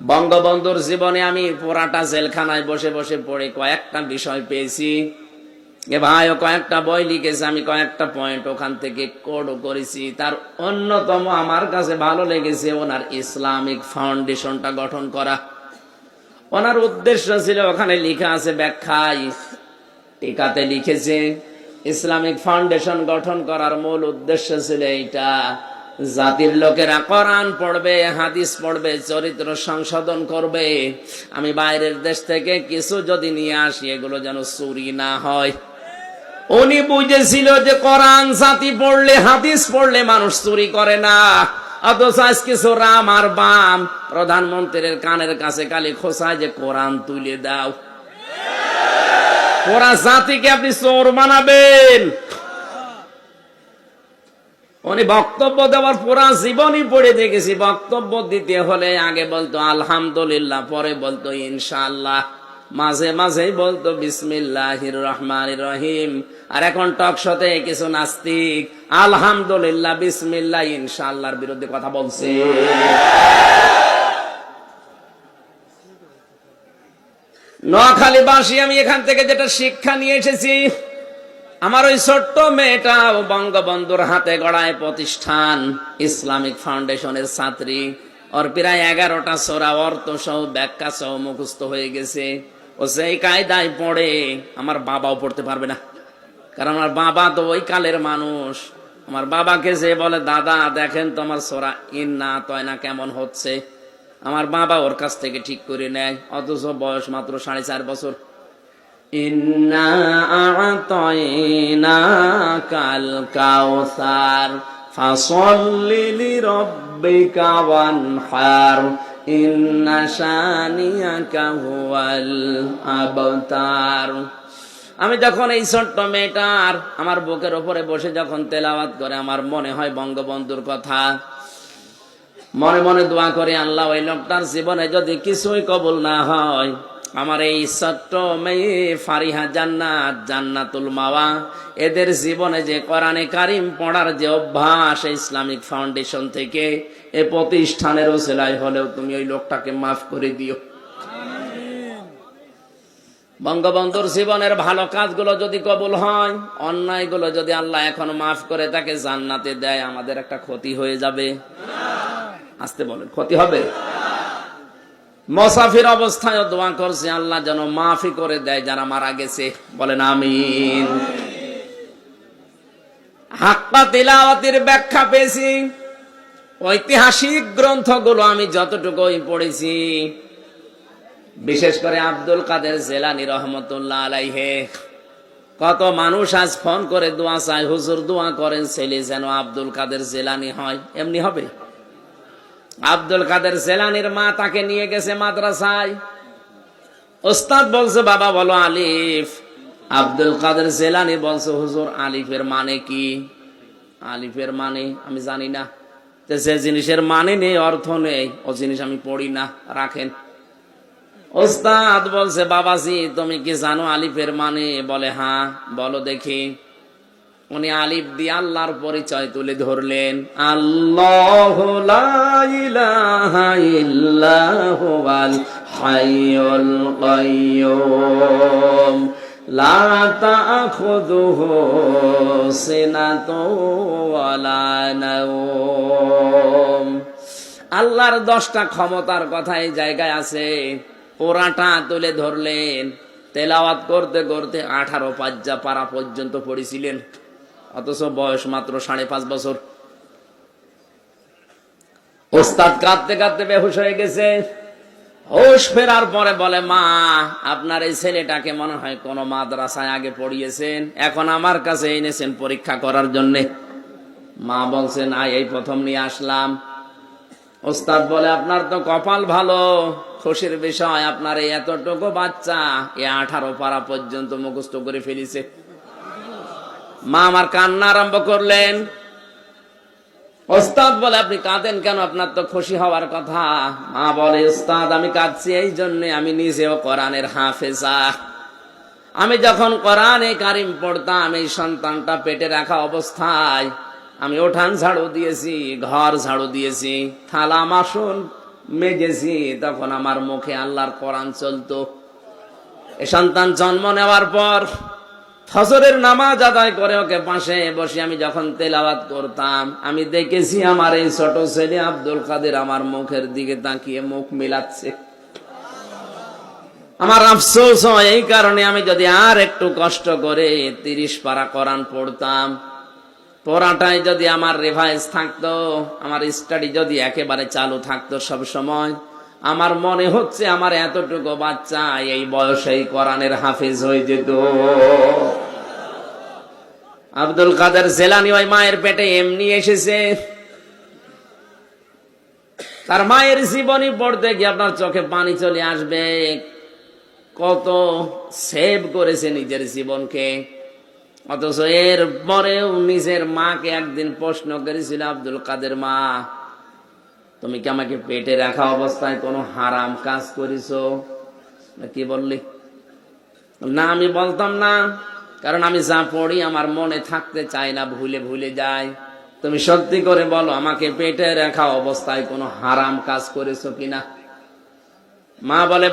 বঙ্গবন্ধুর জীবনে আমি পুরাটা জেলখানায় বসে বসে পড়ে কয়েকটা বিষয় পেয়েছি। এ ভাই কয়েকটা বই লিখেছে, আমি কয়েকটা পয়েন্ট ওখান থেকে কোডও করেছি। তার অন্যতম আমার কাছে ভালো লেগেছে ওনার ইসলামিক ফাউন্ডেশনটা গঠন করা। ওনার উদ্দেশ্য ছিল, ওখানে লেখা আছে, ব্যাখ্যায় টিকাতে লিখেছে, ইসলামিক ফাউন্ডেশন গঠন করার মূল উদ্দেশ্য ছিল এইটা জাতির লোকেরা কোরআন পড়বে, হাদিস পড়বে, চরিত্র সংশোধন করবে। আমি বাইরের দেশ থেকে কিছু যদি নিয়ে আসি, এগুলো যেন চুরি না হয়। উনি বুঝেছিল যে কোরআন জাতি পড়লে, হাদিস পড়লে মানুষ চুরি করে না। অথচ আজকে রাম আর বাম প্রধানমন্ত্রীর কানের কাছে খালি খোসায় যে কোরআন তুলে দাও। ওরা জাতিকে আপনি চোর বানাবেন। উনি বক্তব্য দেওয়ার পুরা জীবনই পড়ে দেখেছি। বক্তব্য দিতে হলে আগে বলতো, আলহামদুলিল্লাহ পরে বলতো, ইনশাআল্লাহ মাঝে মাঝেই বলতো, বিসমিল্লাহির রহমান রহিম আর এখন টক শতে কিছু নাস্তিক, আলহামদুলিল্লাহ বিসমিল্লাহ ইনশাআল্লাহর বিরুদ্ধে কথা বলছে। নোয়াখালী বাসী আমি এখান থেকে যেটা শিক্ষা নিয়ে এসেছি আমার ওই ছোট্ট মেয়েটা বঙ্গবন্ধুর হাতে গড়ায় প্রতিষ্ঠান, ইসলামিক ফাউন্ডেশনের ছাত্রী। ওর প্রায় এগারোটা সোরা অর্থ সহ ব্যাখ্যা সহ মুখস্থ হয়ে গেছে। ও সেই কায়দায় পড়ে আমার বাবাও পড়তে পারবে না। কারণ আমার বাবা তো ওই কালের মানুষ। আমার বাবাকে যে বলে, দাদা, দেখেন তো আমার সোরা ইন না তয় না কেমন হচ্ছে? আমার বাবা ওর কাছ থেকে ঠিক করে নেয়। অথচ বয়স মাত্র সাড়ে চার বছর। ইন্না কাল কাউসার ফাসল্লি লিরাব্বিকা ওয়ানহার, ইন্না আবতার আমি যখন এই ছোট্ট মেয়েটার আমার বুকের ওপরে বসে যখন তেলাওয়াত করে, আমার মনে হয় বঙ্গবন্ধুর কথা। মনে মনে দোয়া করে, আল্লাহ, ওই লোকটার জীবনে যদি কিছুই কবুল না হয় আমার এই ছোট্ট মেয়ে ফারিহা জান্নাত, জান্নাতুল মাওয়া, এদের জীবনে যে কোরআনে কারিম পড়ার যে অভ্যাস ইসলামিক ফাউন্ডেশন থেকে এ প্রতিষ্ঠানের ওসেলায় হলেও তুমি ওই লোকটাকে মাফ করে দিও। বঙ্গবন্ধুর জীবনের ভালো কাজগুলো যদি কবুল হয়, অন্যায়গুলো যদি আল্লাহ এখন মাফ করে তাকে জান্নাতে দেয়, আমাদের একটা ক্ষতি হয়ে যাবে। আসতে বলেন, ক্ষতি হবে? মসাফির অবস্থায় দোয়া করছে, আল্লাহ যেন মাফি করে দেয় যারা মারা গেছে। বলেন, আমিন। হাক্কা তিলাওয়াতের ব্যাখ্যা পেয়েছি। ঐতিহাসিক গ্রন্থগুলো আমি যতটুকু পড়েছি, বিশেষ করে আব্দুল কাদের জেলানি রহমতুল্লাহ আলাইহে, কত মানুষ আজ ফোন করে দোয়া চায়, হুজুর দোয়া করেন, ছেলে যেন আব্দুল কাদের জেলানি হয়, এমনি হবে? আব্দুল কাদের জেলানির মা তাকে নিয়ে গেছে মাদ্রাসায়। ওস্তাদ বলছে, বাবা, বলো আলিফ। আব্দুল কাদের জেলানি বলছে, হুজুর, আলিফের মানে কি? আলিফের মানে আমি জানি না। যে জিনিসের মানে নেই, অর্থ নেই। ও জিনিস আমি পড়ি না, রাখেন। ওস্তাদ বলছে, বাবাজি, তুমি কি জানো আলিফের মানে? বলে হ্যাঁ বলো দেখি। উনি আলিফ দিয়ে আল্লাহর পরিচয় তুলে ধরলেন। আল্লাহ আল্লাহর দশটা ক্ষমতার কথা এই জায়গায় আছে। পোড়াটা তুলে ধরলেন। তেলাওয়াত করতে করতে আঠারো পাজ্জা পারা পর্যন্ত পড়েছিলেন। অথচ বয়স মাত্র সাড়ে পাঁচ বছর। ওস্তাদ কাঁদতে কাঁদতে বেহুশ হয়ে গেছে। হোশ ফেরার পরে বলে, মা, আপনার এই ছেলেটাকে মনে হয় কোন মাদ্রাসায় আগে পড়িয়েছেন। এখন আমার কাছে এনেছেন পরীক্ষা করার জন্যে। মা বলছে, না, এই প্রথম নিয়ে আসলাম। ওস্তাদ বলে, আপনার তো কপাল ভালো। খুশির বিষয়, আপনার এই এতটুকু বাচ্চা, এ আঠারো পারা পর্যন্ত মুখস্থ করে ফেলিছে। মা আমার কান্না আরম্ভ করলেন। ওস্তাদ বলে, আপনি কাঁদেন কেন? আপনার তো খুশি হওয়ার কথা। মা বলে, ওস্তাদ, আমি কাঁদছি এই জন্য আমি নিজেও কোরআনের হাফেজা। আমি যখন কোরআনে কারিম পড়তাম, এই সন্তানটা পেটে রাখা অবস্থায় আমি ওঠান ঝাড়ু দিয়েছি, ঘর ঝাড়ু দিয়েছি, থালা মাসুন মেজেছি, তখন আমার মুখে আল্লাহর কোরআন চলতো। এ সন্তান জন্ম নেওয়ার পর ফজরের নামাজ আদায় করে ওকে পাশে বসে আমি যখন তেলাওয়াত করতাম, আমি দেখেছি আমার এই ছোট ছেলে আব্দুল কাদের আমার মুখের দিকে তাকিয়ে মুখ মিলাচ্ছে। আমার আফসোস হয় এই কারণে আমি যদি আর একটু কষ্ট করে তিরিশ পারা কোরআন পড়তাম, পড়াটাই যদি আমার রিভাইজ থাকতো, আমার স্টাডি যদি একেবারে চালু থাকতো সব সময় আমার মনে হচ্ছে আমার এতটুকু বাচ্চা এই বয়সেই কোরআনের হাফিজ হয়ে যেত। আব্দুল কাদের জেলানি ওই মায়ের পেটে এমনি এসেছে। তার মায়ের জীবনী পড়তে গিয়ে আপনার চোখে পানি চলে আসবে। কত সেভ করেছে নিজের জীবনকে। অথচ এর পরেও নিজের মাকে একদিন প্রশ্ন করেছিল আব্দুল কাদের মা তুমি কি আমাকে পেটে রাখা অবস্থায় কোনো হারাম কাজ করেছ? না, কি বললি? না, আমি বলতাম না, কারণ আমি যা পড়ি আমার মনে থাকতে চাই না, ভুলে ভুলে যায়। তুমি সত্যি করে বলো, আমাকে পেটে রাখা অবস্থায় কোনো হারাম কাজ করেছ কিনা? মা বলে